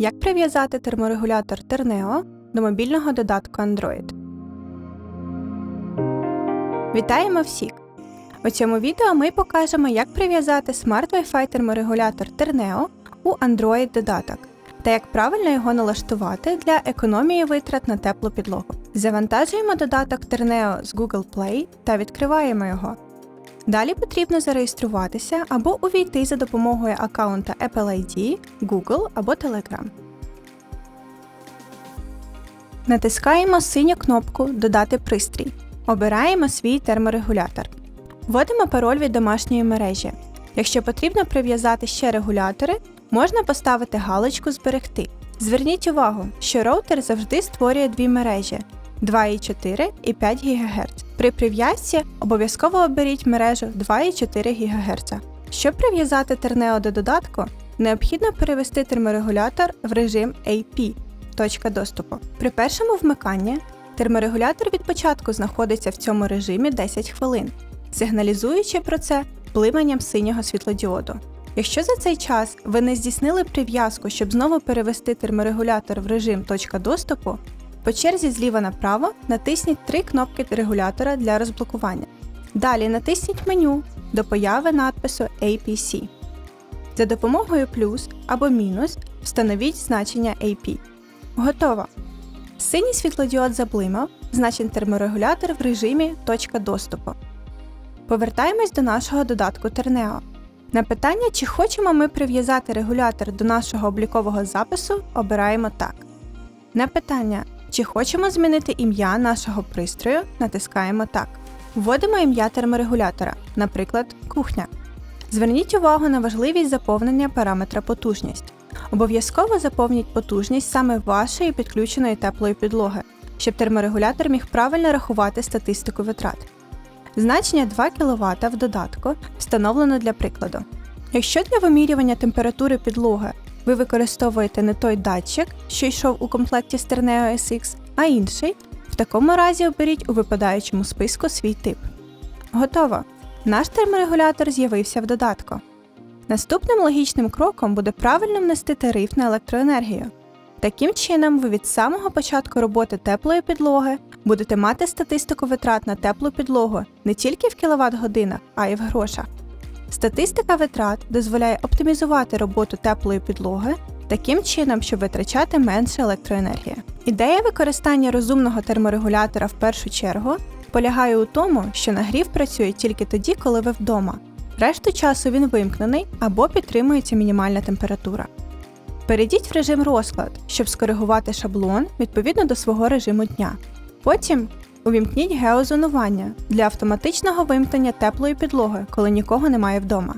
Як прив'язати терморегулятор Terneo до мобільного додатку Android? Вітаємо всіх! У цьому відео ми покажемо, як прив'язати Smart Wi-Fi терморегулятор Terneo у Android додаток та як правильно його налаштувати для економії витрат на теплу підлогу. Завантажуємо додаток Terneo з Google Play та відкриваємо його. Далі потрібно зареєструватися або увійти за допомогою аккаунта Apple ID, Google або Telegram. Натискаємо синю кнопку Додати пристрій. Обираємо свій терморегулятор. Вводимо пароль від домашньої мережі. Якщо потрібно прив'язати ще регулятори, можна поставити галочку Зберегти. Зверніть увагу, що роутер завжди створює дві мережі 2,4 і 5 ГГц. При прив'язці обов'язково оберіть мережу 2,4 ГГц. Щоб прив'язати тернео до додатку, необхідно перевести терморегулятор в режим AP точка доступу. При першому вмиканні терморегулятор від початку знаходиться в цьому режимі 10 хвилин, сигналізуючи про це блиманням синього світлодіоду. Якщо за цей час ви не здійснили прив'язку, щоб знову перевести терморегулятор в режим точка доступу, по черзі зліва направо натисніть три кнопки регулятора для розблокування. Далі натисніть меню до появи надпису APC. За допомогою плюс або мінус встановіть значення AP. Готово! Синій світлодіод заблимав, значить терморегулятор в режимі точка доступу. Повертаємось до нашого додатку Terneo. На питання, чи хочемо ми прив'язати регулятор до нашого облікового запису, обираємо так. На питання, чи хочемо змінити ім'я нашого пристрою, натискаємо так. Вводимо ім'я терморегулятора, наприклад, кухня. Зверніть увагу на важливість заповнення параметра потужність. Обов'язково заповніть потужність саме вашої підключеної теплої підлоги, щоб терморегулятор міг правильно рахувати статистику витрат. Значення 2 кВт в додатку встановлено для прикладу. Якщо для вимірювання температури підлоги ви використовуєте не той датчик, що йшов у комплекті з Terneo SX, а інший, в такому разі оберіть у випадаючому списку свій тип. Готово! Наш терморегулятор з'явився в додатку. Наступним логічним кроком буде правильно внести тариф на електроенергію. Таким чином, ви від самого початку роботи теплої підлоги будете мати статистику витрат на теплу підлогу не тільки в кіловат годинах, а й в грошах. Статистика витрат дозволяє оптимізувати роботу теплої підлоги таким чином, щоб витрачати менше електроенергії. Ідея використання розумного терморегулятора в першу чергу полягає у тому, що нагрів працює тільки тоді, коли ви вдома. Решту часу він вимкнений або підтримується мінімальна температура. Перейдіть в режим розклад, щоб скоригувати шаблон відповідно до свого режиму дня. Потім увімкніть геозонування для автоматичного вимкнення теплої підлоги, коли нікого немає вдома.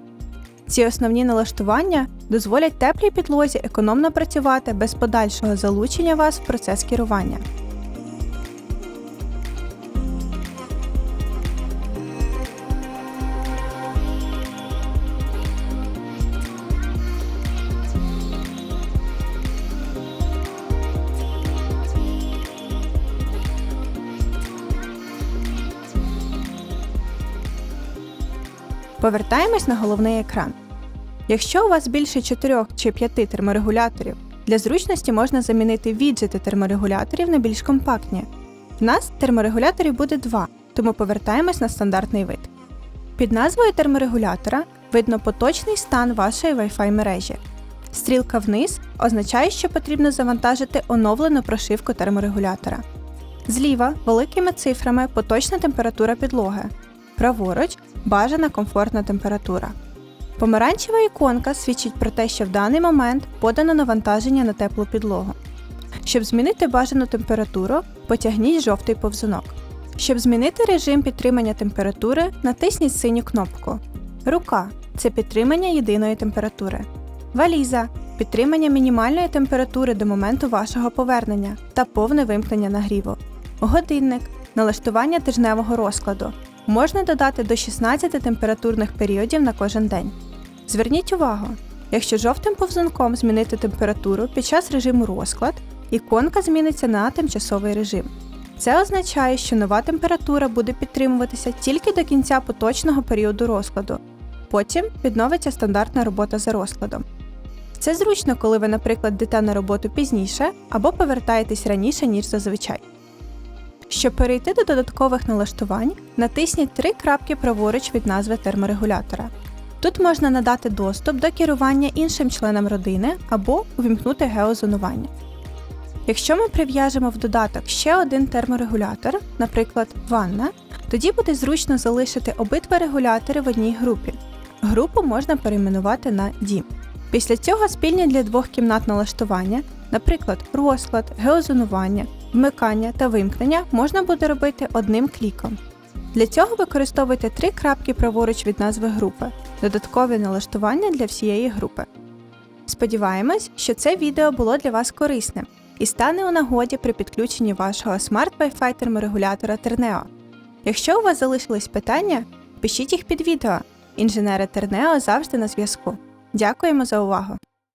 Ці основні налаштування дозволять теплій підлозі економно працювати без подальшого залучення вас в процес керування. Повертаємось на головний екран. Якщо у вас більше 4 чи 5 терморегуляторів, для зручності можна замінити віджити терморегуляторів на більш компактні. В нас терморегуляторів буде два, тому повертаємось на стандартний вид. Під назвою терморегулятора видно поточний стан вашої Wi-Fi мережі. Стрілка вниз означає, що потрібно завантажити оновлену прошивку терморегулятора. Зліва великими цифрами поточна температура підлоги. Праворуч бажана комфортна температура. Помаранчева іконка свідчить про те, що в даний момент подано навантаження на теплу підлогу. Щоб змінити бажану температуру, потягніть жовтий повзунок. Щоб змінити режим підтримання температури, натисніть синю кнопку. Рука це підтримання єдиної температури. Валіза підтримання мінімальної температури до моменту вашого повернення та повне вимкнення нагріву. Годинник налаштування тижневого розкладу. Можна додати до 16 температурних періодів на кожен день. Зверніть увагу, якщо жовтим повзунком змінити температуру під час режиму розклад, іконка зміниться на тимчасовий режим. Це означає, що нова температура буде підтримуватися тільки до кінця поточного періоду розкладу. Потім відновиться стандартна робота за розкладом. Це зручно, коли ви, наприклад, йдете на роботу пізніше або повертаєтесь раніше, ніж зазвичай. Щоб перейти до додаткових налаштувань, натисніть три крапки праворуч від назви терморегулятора. Тут можна надати доступ до керування іншим членам родини або увімкнути геозонування. Якщо ми прив'яжемо в додаток ще один терморегулятор, наприклад, ванна, тоді буде зручно залишити обидва регулятори в одній групі. Групу можна перейменувати на дім. Після цього спільні для двох кімнат налаштування, наприклад, розклад, геозонування, вмикання та вимкнення можна буде робити одним кліком. Для цього використовуйте три крапки праворуч від назви групи, додаткові налаштування для всієї групи. Сподіваємось, що це відео було для вас корисним і стане у нагоді при підключенні вашого Smart Wi-Fi терморегулятора Terneo. Якщо у вас залишились питання, пишіть їх під відео. Інженери Terneo завжди на зв'язку. Дякуємо за увагу!